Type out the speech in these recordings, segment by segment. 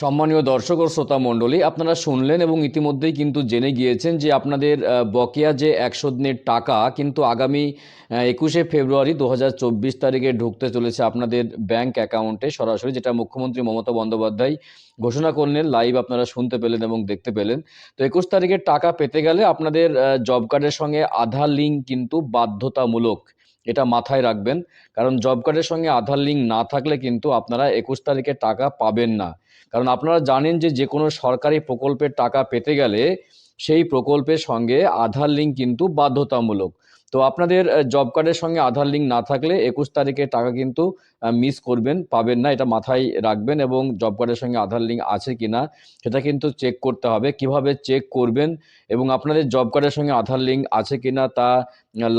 সম্মানীয় দর্শক ও শ্রোতা মণ্ডলী, আপনারা শুনলেন এবং ইতিমধ্যেই কিন্তু জেনে গিয়েছেন যে আপনাদের বকেয়া যে একশো দিনের টাকা কিন্তু আগামী একুশে ফেব্রুয়ারি দু হাজার চব্বিশ তারিখে ঢুকতে চলেছে আপনাদের ব্যাংক অ্যাকাউন্টে। সরাসরি যেটা মুখ্যমন্ত্রী মমতা বন্দ্যোপাধ্যায় ঘোষণা করলেন, লাইভ আপনারা শুনতে পেলেন এবং দেখতে পেলেন। তো একুশ তারিখের টাকা পেতে গেলে আপনাদের জব কার্ডের সঙ্গে আধার লিঙ্ক কিন্তু বাধ্যতামূলক। এটা মাথায় রাখবেন। কারণ জব কার্ডের সঙ্গে আধার লিঙ্ক না থাকলে কিন্তু আপনারা একুশ তারিখে টাকা পাবেন না। কারণ আপনারা জানেন যে যে কোনো সরকারি প্রকল্পের টাকা পেতে গেলে সেই প্রকল্পের সঙ্গে আধার লিঙ্ক কিন্তু বাধ্যতামূলক। তো আপনাদের জব কার্ডের সঙ্গে আধার লিঙ্ক না থাকলে একুশ তারিখে টাকা কিন্তু মিস করবেন, পাবেন না, এটা মাথায় রাখবেন এবং জব কার্ডের সঙ্গে আধার লিঙ্ক আছে কি না সেটা কিন্তু চেক করতে হবে। কীভাবে চেক করবেন এবং আপনাদের জব কার্ডের সঙ্গে আধার লিঙ্ক আছে কি না তা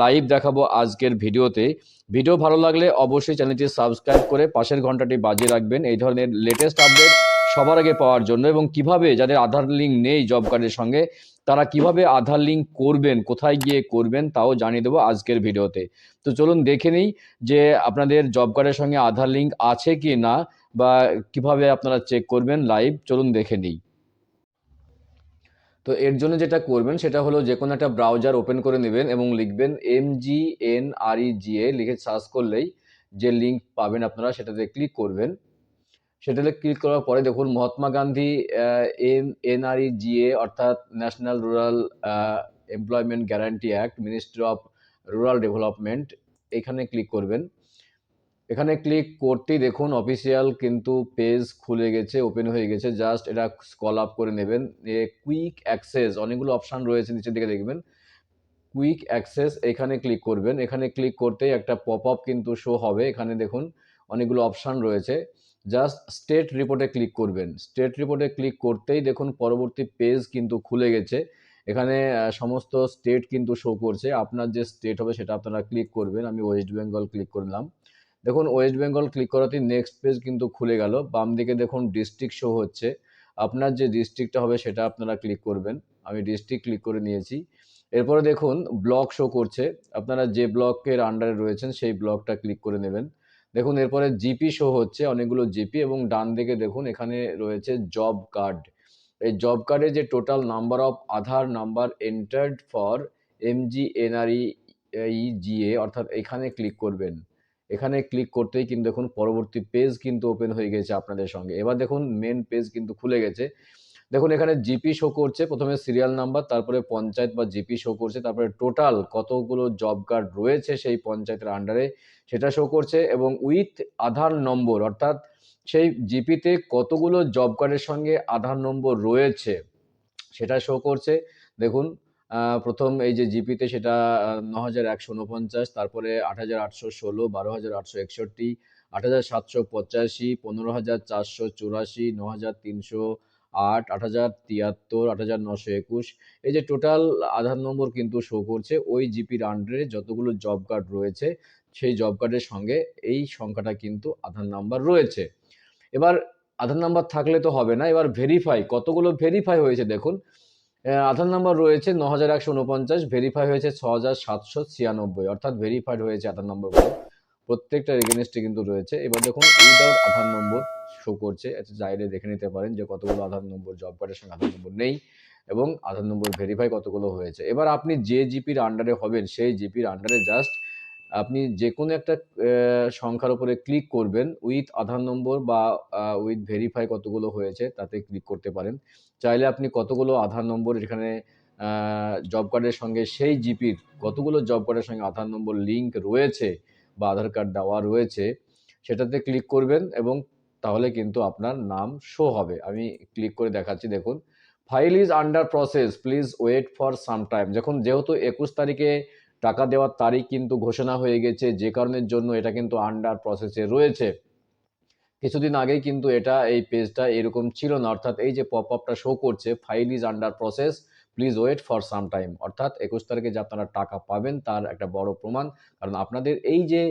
লাইভ দেখাবো আজকের ভিডিওতে। ভিডিও ভালো লাগলে অবশ্যই চ্যানেলটি সাবস্ক্রাইব করে পাশের ঘন্টাটি বাজিয়ে রাখবেন। এই ধরনের লেটেস্ট আপডেট সবার আগে পাওয়ার জন্য এবং কীভাবে যাদের আধার লিঙ্ক নেই জব কার্ডের সঙ্গে তারা কীভাবে আধার লিঙ্ক করবেন, কোথায় গিয়ে করবেন তাও জানিয়ে দেবো আজকের ভিডিওতে। তো চলুন দেখে নিই যে আপনাদের জব কার্ডের সঙ্গে আধার লিঙ্ক আছে কি না বা কীভাবে আপনারা চেক করবেন লাইভ চলুন দেখে নিই। তো এর জন্য যেটা করবেন সেটা হলো যে কোনো একটা ব্রাউজার ওপেন করে নেবেন এবং লিখবেন এম জি এন আর ই জি এ লিখে সার্চ করলেই যে লিঙ্ক পাবেন আপনারা সেটাতে ক্লিক করবেন। সেটাতে ক্লিক করার পরে দেখুন Mahatma Gandhi M N R E G A অর্থাৎ national rural employment guarantee act ministry of rural development এখানে ক্লিক করবেন। এখানে ক্লিক করতেই দেখুন অফিসিয়াল কিন্তু পেজ খুলে গেছে ওপেন হয়ে গেছে। জাস্ট এটা স্কল আপ করে নেবেন। কুইক অ্যাক্সেস অনেকগুলো অপশান রয়েছে নিচের দিকে দেখবেন। কুইক অ্যাক্সেস এখানে ক্লিক করবেন। এখানে ক্লিক করতেই একটা পপ আপ কিন্তু শো হবে। এখানে দেখুন অনেকগুলো অপশান রয়েছে। জাস্ট স্টেট রিপোর্টে ক্লিক করবেন। স্টেট রিপোর্টে ক্লিক করতেই দেখুন পরবর্তী পেজ কিন্তু খুলে গেছে। এখানে সমস্ত স্টেট কিন্তু শো করছে। আপনার যে স্টেট হবে সেটা আপনারা ক্লিক করবেন। আমি ওয়েস্ট বেঙ্গল ক্লিক করলাম। দেখুন ওয়েস্ট বেঙ্গল ক্লিক করাতেই নেক্সট পেজ কিন্তু খুলে গেল। বাম দিকে দেখুন ডিস্ট্রিক্ট শো হচ্ছে। আপনার যে ডিস্ট্রিক্টটা হবে সেটা আপনারা ক্লিক করবেন। আমি ডিস্ট্রিক্ট ক্লিক করে নিয়েছি। এরপরে দেখুন ব্লক শো করছে। আপনারা যে ব্লকের আন্ডারে রয়েছেন সেই ব্লকটা ক্লিক করে নেবেন। দেখুন, এরপরে জিপি শো হচ্ছে, অনেকগুলো জিপি এবং ডান দিকে দেখুন, এখানে রয়েছে জব কার্ড এই জব কার্ডে যে total number of Aadhaar number entered for M G N R E G A অর্থাৎ এখানে ক্লিক করবেন। এখানে ক্লিক করতেই কিন্তু দেখুন, পরবর্তী পেজ কিন্তু ওপেন হয়ে গেছে আপনাদের সঙ্গে। এবার দেখুন মেন পেজ কিন্তু খুলে গেছে। দেখুন, এখানে জিপি শো করছে, প্রথমে সিরিয়াল নাম্বার তারপরে পঞ্চায়েত বা জিপি শো করছে, তারপরে টোটাল কতগুলো জব কার্ড রয়েছে সেই পঞ্চায়েতের আন্ডারে সেটা শো করছে এবং উইথ আধার নম্বর, অর্থাৎ সেই জিপিতে কতগুলো জব কার্ডের সঙ্গে আধার নম্বর রয়েছে, সেটা শো করছে। দেখুন প্রথম এই যে জিপিতে সেটা ন হাজার একশো উনপঞ্চাশ, তারপরে আট হাজার আটশো ষোলো, বারো হাজার আটশো একষট্টি, আট হাজার সাতশো পঁচাশি, পনেরো হাজার চারশো চুরাশি ন হাজার তিনশো আট আট হাজার তিয়াত্তর আট হাজার নশো একুশ। এই যে টোটাল আধার নম্বর কিন্তু শো করছে, ওই জিপির আন্ডারে যতগুলো জব কার্ড রয়েছে, সেই জব কার্ডের সঙ্গে এই সংখ্যাটা কিন্তু আধার নাম্বার রয়েছে। এবার আধার নাম্বার থাকলে তো হবে না, এবার ভেরিফাই কতগুলো ভেরিফাই হয়েছে দেখুন। আধার নাম্বার রয়েছে ন হাজার একশো উনপঞ্চাশ ভেরিফাই হয়েছে ছ হাজার সাতশো ছিয়ানব্বই, অর্থাৎ ভেরিফাইড হয়েছে আধার নম্বরগুলো প্রত্যেকটা এগেনস্টে কিন্তু রয়েছে। এবার দেখুন উইদাউট আধার নম্বর শো করছে চাইলে দেখে নিতে পারেন যে কতগুলো আধার নম্বর জব কার্ডের সঙ্গে আধার নম্বর নেই এবং আধার নম্বর ভেরিফাই কতগুলো হয়েছে। এবার আপনি যে জিপির আন্ডারে হবেন, সেই জিপির আন্ডারে জাস্ট আপনি যে কোনো একটা সংখ্যার উপরে ক্লিক করবেন উইথ আধার নম্বর বা উইথ ভেরিফাই কতগুলো হয়েছে, তাতে ক্লিক করতে পারেন। চাইলে আপনি কতগুলো আধার নম্বর এখানে জব কার্ডের সঙ্গে সেই জিপির কতগুলো জব কার্ডের সঙ্গে আধার নম্বর লিঙ্ক রয়েছে বা আধার কার্ড দেওয়া রয়েছে, সেটাতে ক্লিক করবেন এবং তাহলে কিন্তু আপনার নাম শো হবে। আমি ক্লিক করে দেখাচ্ছি, দেখুন। File is under process please wait for some time যখন যেহেতু একুশ তারিখে টাকা দেওয়ার তারিখ কিন্তু ঘোষণা হয়ে গেছে, যে কারণের জন্য এটা কিন্তু আন্ডার প্রসেসে রয়েছে। কিছুদিন আগেই কিন্তু এটা, এই পেজটা এরকম ছিল না। অর্থাৎ এই যে পপ আপটা শো করছে file is under process please wait for some time অর্থাৎ একুশ তারিখে যে আপনারা টাকা পাবেন, তার একটা বড় প্রমাণ। কারণ আপনাদের এই যে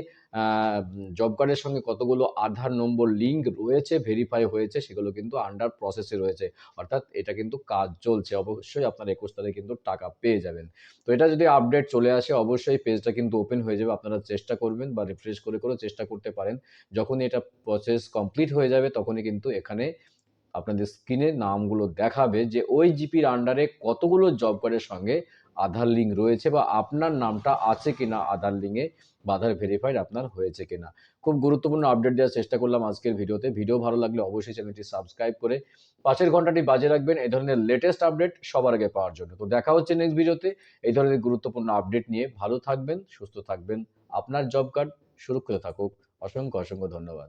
জব কার্ডের সঙ্গে কতগুলো আধার নম্বর লিঙ্ক রয়েছে ভেরিফাই হয়েছে, সেগুলো কিন্তু আন্ডার প্রসেসে রয়েছে। অর্থাৎ এটা কিন্তু কাজ চলছে। অবশ্যই আপনার একুশ তারিখে কিন্তু টাকা পেয়ে যাবেন। তো এটা যদি আপডেট চলে আসে, অবশ্যই পেজটা কিন্তু ওপেন হয়ে যাবে। আপনারা চেষ্টা করবেন বা রিফ্রেশ করে করে চেষ্টা করতে পারেন। যখনই এটা প্রসেস কমপ্লিট হয়ে যাবে, তখনই কিন্তু এখানে আপনাদের স্ক্রিনে নামগুলো দেখাবে যে ওই জিপির আন্ডারে কতগুলো জব কার্ডের সঙ্গে আধার লিঙ্ক রয়েছে বা আপনার নামটা আছে কিনা আধার লিঙ্কে বা আধার ভেরিফাইড আপনার হয়েছে কিনা। খুব গুরুত্বপূর্ণ আপডেট দেওয়ার চেষ্টা করলাম আজকের ভিডিওতে। ভিডিও ভালো লাগলে অবশ্যই চ্যানেলটি সাবস্ক্রাইব করে পাশের ঘন্টাটি বাজে রাখবেন। এই ধরনের লেটেস্ট আপডেট সবার আগে পাওয়ার জন্য। তো দেখা হচ্ছে নেক্সট ভিডিওতে। এই ধরনের গুরুত্বপূর্ণ আপডেট নিয়ে ভালো থাকবেন, সুস্থ থাকবেন। আপনার জব কার্ড সুরক্ষিত থাকুক। অসংখ্য অসংখ্য ধন্যবাদ।